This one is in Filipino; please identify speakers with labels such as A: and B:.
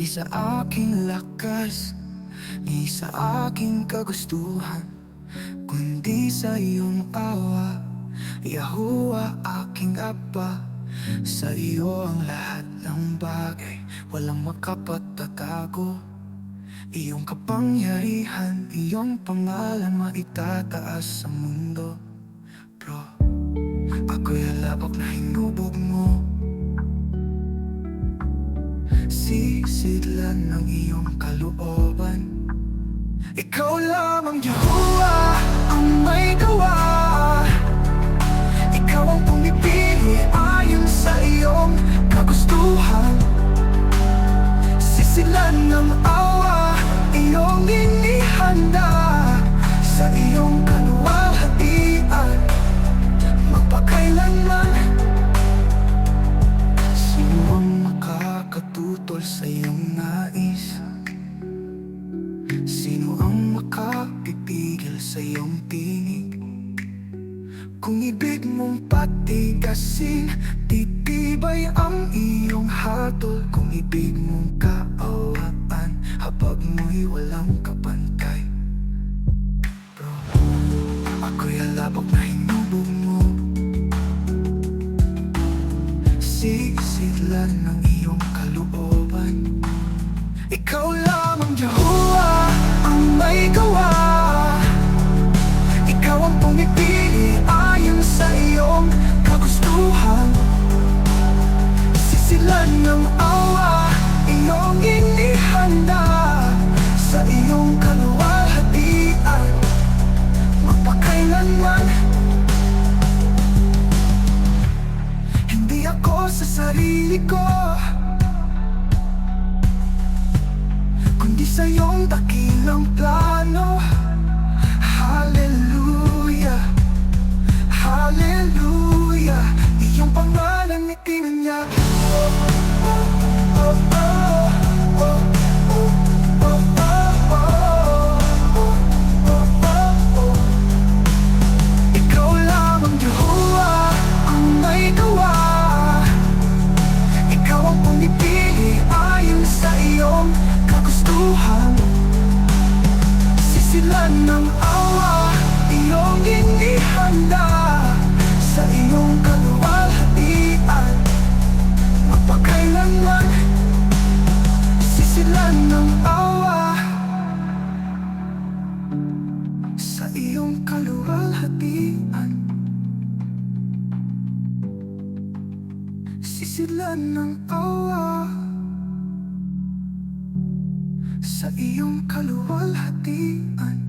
A: Di sa aking lakas Di sa aking kagustuhan Kundi sa iyong awa. Yahuwa aking Apa Sa iyo ang lahat ng bagay. Walang makapatatago Iyong kapangyarihan Iyong pangalan maitataas sa mundo. Bro, ako'y alabok na hinubog mo Sisidlan ng iyong kalooban. Ikaw lamang Yahuwah sa iyong nais? Sino ang makapipigil sa iyong tinig? Kung ibig mong patigasin Titibay ang iyong hatol Kung ibig mong kaawaan Habag mo'y walang kapantay Bro, ako'y alabok na hinubog mo Sisidlan ng iyong kalooban Ikaw lamang Yahuwah ang may gawa. Ikaw ang pumipili ayon sa iyong kagustuhan. Sisilan ng awa iyong inihanda Sa iyong kaluwalhatian. Magpakailanman Hindi ako sa sarili ko sa'yong dakilang plano. Sisilan ng awa iyong Sa iyong kaluwalhatian Magpakailanman Sisilan awa Sa iyong kaluwalhatian Sisilan ng awa Sa iyong kaluwalhatian.